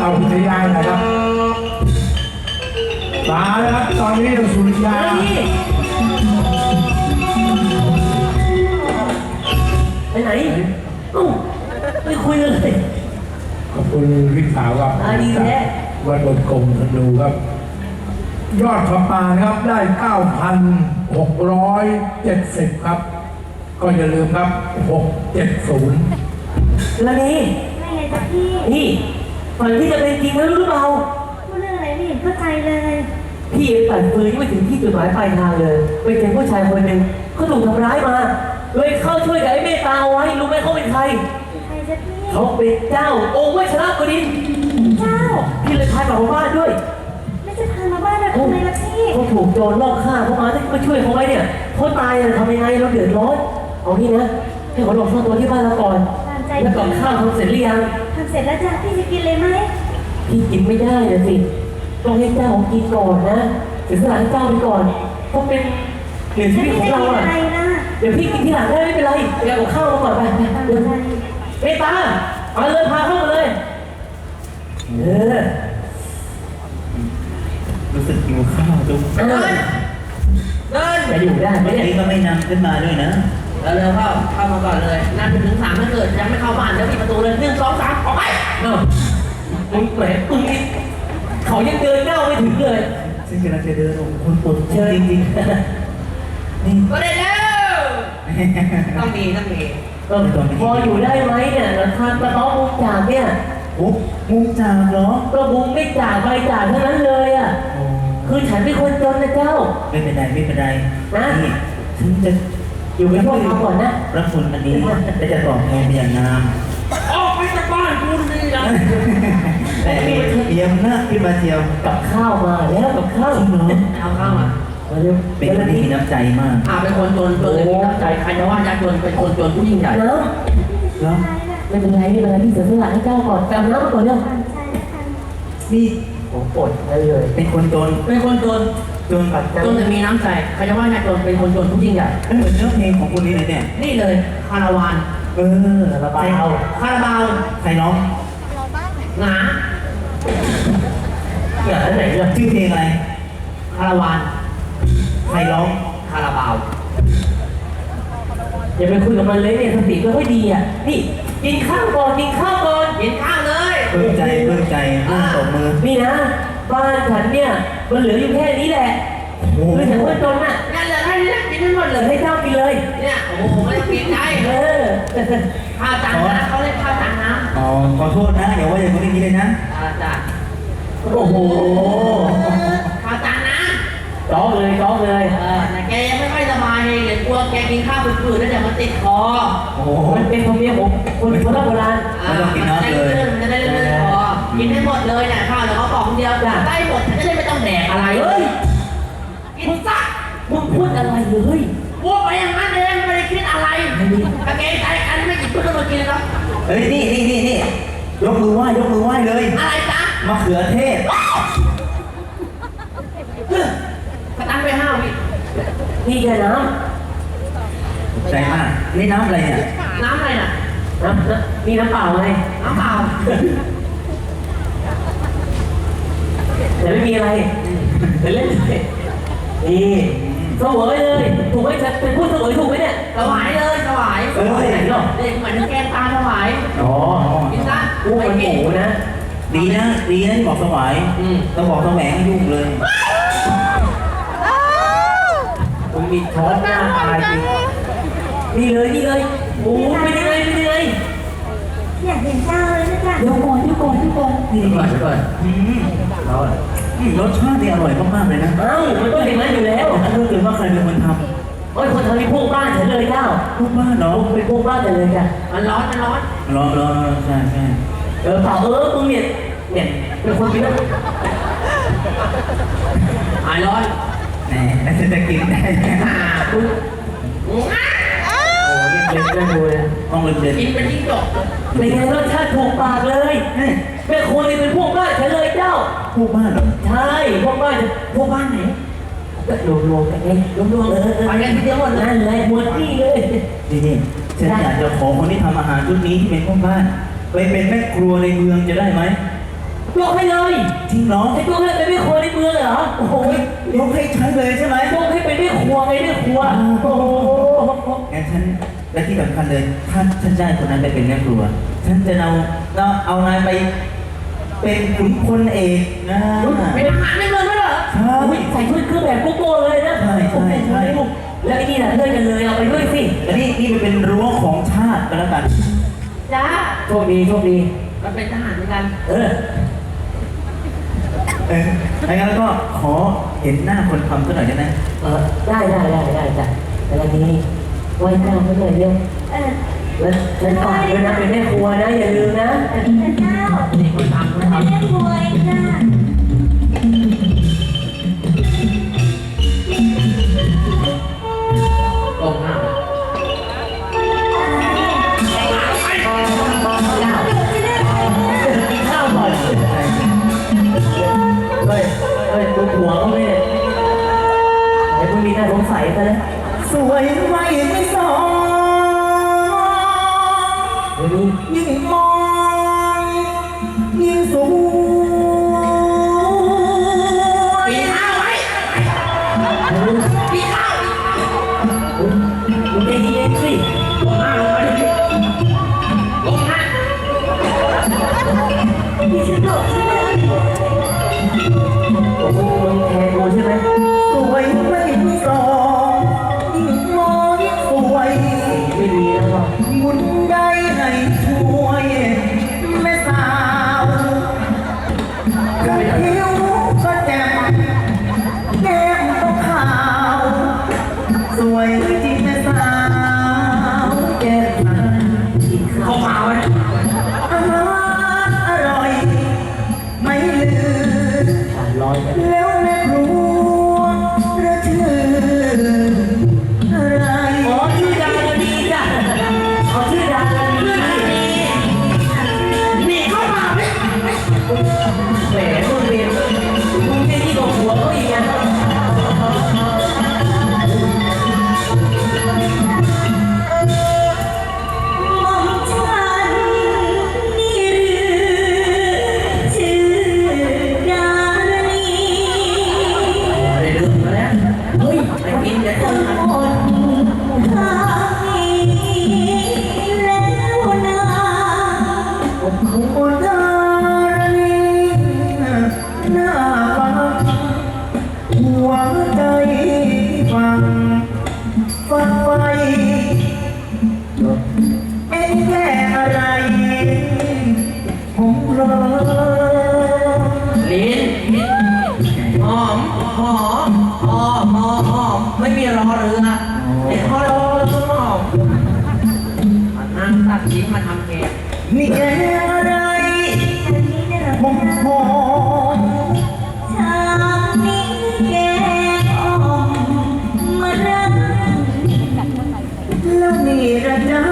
เอาพิทยานะครับมาแล้วครับตอนนี้สุริยาไปไหนเอ้าไม่คุยกันเลยขอบคุณวิสาวครับอ่าดีแท้วัดบนกรมธนูครับ ยอดขปานะครับได้ 9,670 ครับ ก็อย่าลืมครับ 670แล้วนี่ไม่ไงจ๊ะพี่นี่ ฝันที่จะเป็นจริงแล้วรู้หรือเปล่า พูดเรื่องอะไรไม่เห็นเข้าใจเลย พี่ปั่นปืนยังไม่ถึงที่จุดหมายปลายทางเลยไปเจอผู้ชายคนหนึ่งเขาถูกทำร้ายมาเลยเข้าช่วยกับไอ้เมตตาเอาไว้รู้ไหมเขาเป็นใคร ใครจ๊ะพี่ เขาเป็นเจ้าองค์วัชรบดินทร์เจ้า พี่เลยพากลับมาบ้านด้วยไม่จะพามาบ้านแบบทำไมล่ะพี่เขาถูกโจรลอบฆ่าเขามาถ้ามาช่วยเขาไว้เนี่ยเขาตายอะทำยังไงเราเดือดร้อนเอานี่นะให้เขาหลบซ่อนตัวที่บ้านเราก่อนตามใจแล้วกับข้าวทำเสร็จหรือยังทำเสร็จแล้วจ้ะพี่จะกินเลยไหมพี่กินไม่ได้นะสิต้องให้เจ้ากินก่อนนะเสียสละให้เจ้าไปก่อนเพราะเป็นเหนือชีแล้ววิตพี่ของจะเรากินอะอะไรล่ะเดี๋ยวพี่กินที่หลังได้ไม่เป็นไรเดี๋ยวเอาข้าวมาก่อนไปไปตามเดี๋ยวใจเมตตาเอาเลยพาเข้ามาเลย เออรู้สึกหิวข้าวจุ๊บเดินเดินจะอยู่ได้ไหมเมื่อเนี่ยกี้ก็ไม่นำขึ้นมาด้วยนะ แล้วเร็วเข้าเข้ามาก่อนเลย นับไปถึงสามถ้าเกิดยังไม่เข้าบ้านเดี๋ยวปิดประตูเลยหนึ่งสองสามออกไปเนาะมึงแหมมึงนี่เขายังเดินเน่าไม่ถึงเลยซึ่งกำลังจะเดินลงคนปวดเชิญจริงๆนี่ก็ได้แล้วต้องมีต้องมีเออพออยู่ได้ไหมเนี่ยราคากระต๊อบมุงจากเนี่ยโอ้มุงจางเหรอก็มุงไม่จ่ายใบจ่ายเท่านั้นเลยอะโอ้คือฉันเป็นคนจนนะเจ้า ไม่เป็นไรไม่เป็นไรนะนี่ฉันจะ อยู่ไปช่วยเขาก่อนนะรับคุณอันนี้และจะตอบแทนเป็นอย่างงามออกไปจากบ้านกูนี่นะแต่เยี่ยมหน้าขึ้นมาเทียวกับข้าวมาแล้วกับข้าวจริงเหรอเอาเข้ามามาเร็วเป็นคนที่มีน้ำใจมากอ่าเป็นคนจนจนเลยมีน้ำใจใครจะว่ายากจนเป็นคนจนผู้ยิ่งใหญ่น้แล้วำไม่เป็นไรไม่เป็นไรพี่เสียสละให้เจ้าก่อนแต่เอาน้ำมาก่อนเร็วตามใจนะคะนี่ผมปวดได้เลย เป็นคนจน เป็นคนจน จนปัดใจจนแต่มีน้ำใจใครจะว่ายากจนเป็นคนจนผู้ยิ่งใหญ่เออเนื้อเพลงของคุณนี่เลยเนี่ยนี่เลยคาราวานเออระบายเอาคาราบาวใครร้องหนาเกี่ยวกับไหนเนี่ยชื่อเพลงอะไรคาราวานใครร้องคาราบาวอย่าไปคุยกับมันเลยเนี่ยสติไม่ค่อยดีอะนี่กินข้าวก่อนกินข้าวก่อนกินข้าวเลยเพิ่มใจเพิ่มใจเพิ่มตบมือนี่นะ บ้านฉันเนี่ย มันเหลืออยู่แค่นี้แหละโอ้โหคือฉันคนจนน่ะนั่นเลยให้เนี่ยกินให้หมดเหเลลือยให้เจ้ากินเลย เนี่ยโอ้โหไม่ต้องกินใจเออข้าวจานน้ำเขาเรียกข้าวจานน้อ๋อขอโทษนะอย่าว่าอย่างนี้เลยนะำข้าวจานโอ้โหข้าวจานน้จ้องเลยจ้องเลยำเออแต่แกยังไม่ค่อยสบายเลยเดี๋ยวกลัวแกกินข้าวฝืดๆแล้วเดี๋ยวมันติดคอโอ้โหมันเป็นธรรมเนียมของคนโบราณโบราณไม่ต้องกินน้ำเลยมันจะได้เลื่อนคอ กินให้หมดเลยเนี่ยข้าวเดี๋ยวเขาบอกคนเดียวได้หมดฉันจะได้ไม่ต้องแดกอะไรเฮ้ยกินซะมึงพูดอะไรเลยพูดไปอย่างนั้นเองไม่ได้คิดอะไรกางเกงใจกันไม่หยิบเพื่อนมากินแล้วเฮ้ยนี่นี่นี่นี่ยกมือไหว้ยกมือไหว้เลย อะไรจ๊ะมะเขือเทศกระตันไปห้าวินี่แค่น้ใจมากนี่น้ำอะไรเนี่ย น้ำอะไรน่ะำน้ำน้ำนี่น้ำเปล่าไงน้ำเปล่า แต่ไม่มีอะไรแต่เล่นเลยนี่เสวยเลย ถูกไหมฉันเป็นผู้เสวยถูกไหมเนี่ย ถวายเลยถวายเอ้ยไหนหรอ เด็กเหมือนแกงตาถวายอ๋อกินซะกูเป็นหมูนะ ดีนะ ดีนะที่บอกสวายอืมต้องบอกสแหวงให้ยุ่งเลย มึงมีช้อนหน้าตายจริงนี่เลยนี่เลยหมูเป็นยังไงเป็นยังไง อยากเห็นเจ้าเลยนะจ๊ะเดี๋ยวก่อนเดี๋ยวก่อนเดี๋ยวก่อนนี่ก่อนก่อนอืมเราอะอืมรสชาตินี่อร่อยมากๆเลยนะเอ้ามันต้องอย่างนั้นอยู่แล้วถ้าเกิดว่าใครเป็นคนทโอ้ยคนทำนี่พวกบ้านฉันเลยเจ้าำลูกบ้านเนาะเป็นพวกบ้านฉันเลยจ้ะมันร้อนมันร้อน รอรอรอใช่ใช่เออเปล่าเออมึงเนี่ยเนี่ยเป็นคนกินแล้วหายร้อนแหมน่าจะกินได้อ่าคุณโอ้ เล็กๆน่าดูเลยต้องเรียนกินเป็นจิ้งจกเป็นไงรสชาติถูกปากเลยแม่คนนี่เป็นพวกบ้านฉันเลยเจ้าลูกบ้านเหรอใช่พวกบ้านพวกบ้านไหนก็รวมๆกันไงรวมๆเออเออไปกันทีเดียวหมดเลยนั่นแหละหมดที่เลย นี่นี่ฉันอยากจะขอคนที่ทำอาหารชุดนี้ที่เป็นพ่อบ้าน ไปเป็นแม่ครัวในเมืองจะได้ไหมไยกให้เลยจริงเหรอไอ้ยกให้เป็นแม่ครัวในเมืองเหรอโอ้โหยกให้ฉันเลยใช่ไหมยกให้เป็นแม่ครัวไงแม่ครัวโอ้โหงั้นฉัน และที่สำคัญเลยถ้าฉันได้คนนั้นไปเป็นแม่ครัว ฉันจะเอาเอาเอานายไปเป็นขุนพลเอกนะเป็นทหารในเมืองด้วยเหรอใช่อุ๊ยใส่ชุดเครื่องแบบโกโก้เลยนะใช่ใช่ใช่ โอ้โหแล้วไอ้นี่น่ะเลื่อนกันเลยเอาไปด้วยสิแต่นี่นี่มันเป็นรั้วของชาติก็แล้วกันจ้าโชคดีโชคดี มันเป็นทหารเหมือนกันเออเออถ้างั้นแล้วก็ขอเห็นหน้าคนทำสักหน่อยได้ไหม เออได้ได้ได้ได้จ้ะแต่ละนี้ ไว้หน้าเขาหน่อยเดียวเออแล้วฉันฝากด้วยนะเป็นแม่ครัวนะอย่าลืมนะพระเจ้านี่คนทำคนเป็นทำแม่ครัวเองจ้าตรงหน้ากินข้าวก่อนเฮ้ยเฮ้ยดูหัวเขาไม่เนี่ยไอ้พวกนี้น่าสงสัยกันนะ สวยไม่ไม่สองเดี๋ยวนี้ยิ่งมอง นี่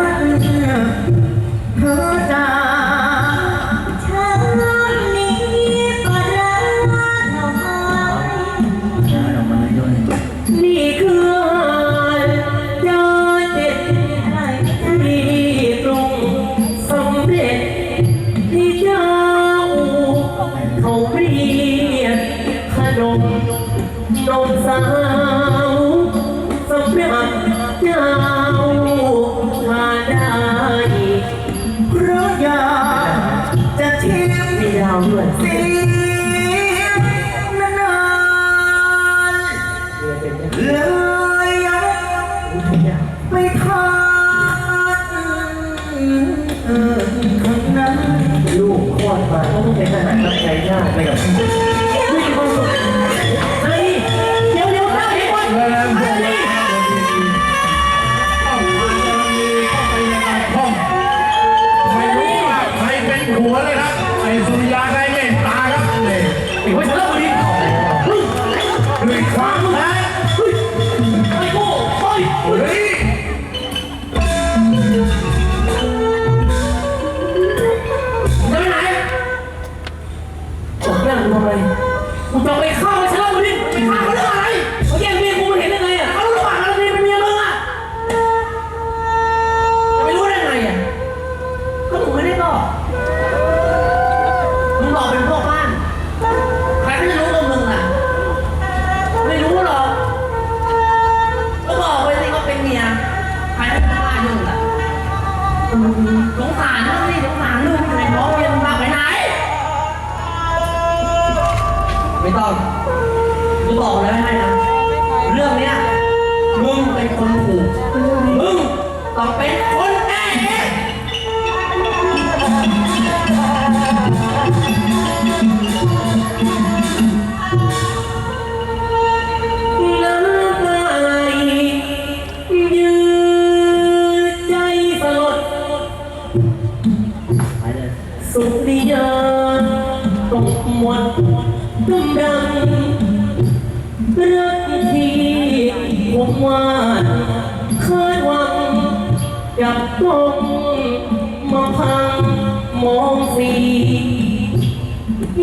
เป็นทหารรับใช้ชาติไปกับมีความสุขไอ้เดี๋ยวเดี๋ยวข้าวเดี๋ยวก่อนแรงบอกว่าต้องผ่านกรณีเข้าไปในกรรู้ว่าใครเป็นหัวเลย প্রাণ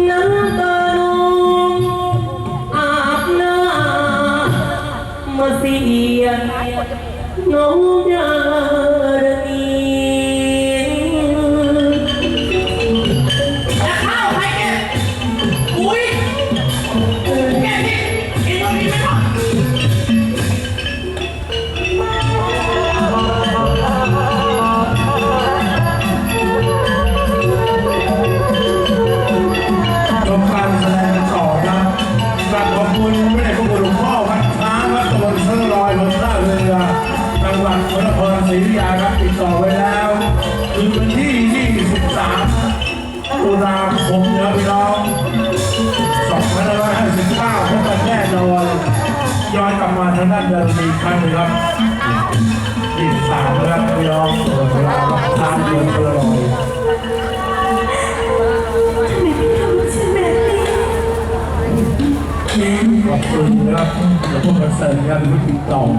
นำตาอาบน้ามาเสียน้องยา นั้นจะมีครั้งหนึ่งครับยี่สามนะครับพี่น้องเปิดเวลทานเดือนเปลอยขอบคุณนะครับเดี๋ยวพวกเระเสริมครับพี่ติ๊กตอง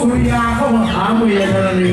สุริยาเข้ามาหาเมียธรณี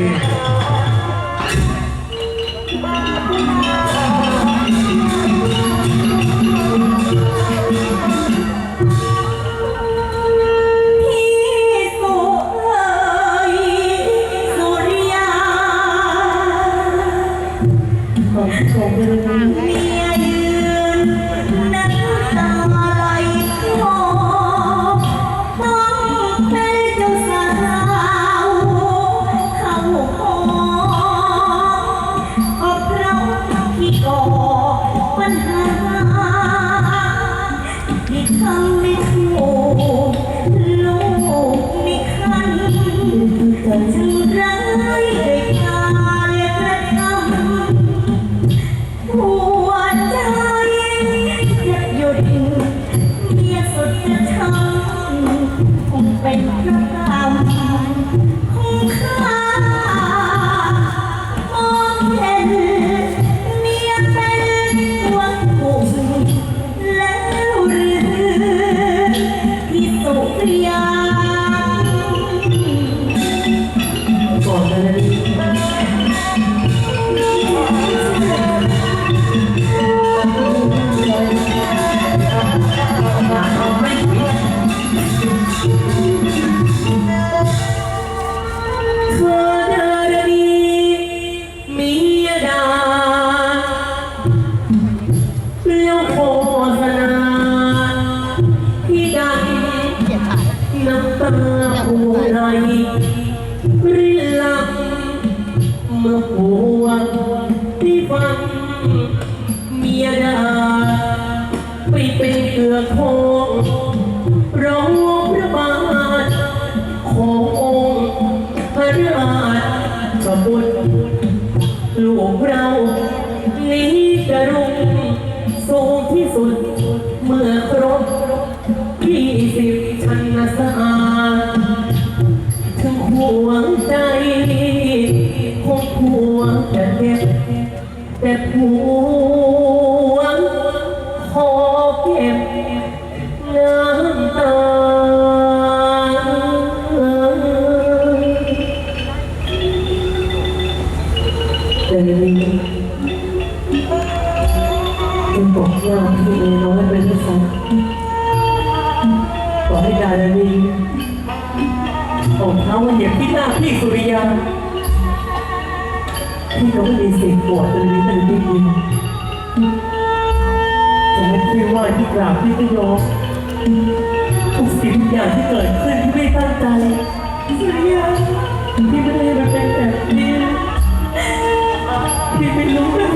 yeah 欢呼 แต่ผู้ วดเลยแต่ไม่ยินผมไม่คิดว่าที่กราบที่ไม่ยอมทุกสิ่งทุกอย่างที่เกิดขึ้นที่ไม่ตั้งใจสัญญที่ไม่ได้มาเป็นแบบนี้ที่ไม่รู้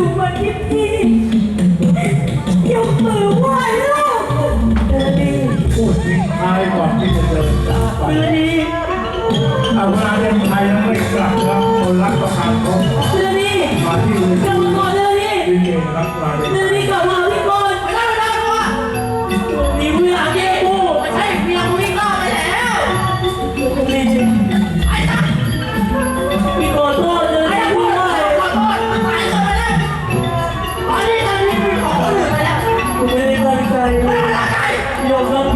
อยู่บนที่พี่ยกมือไหวลูกเดีพูดทิ้งท้ายก่อนที่จะเดินจากไปเธอดีเอาเวลาเล่นไทยแล้ไม่กลับครับคนรักประทานรบเธอดีมาที่เลลับมาเอดีดีเก่งรัมาเดีกลับมา Allah'ım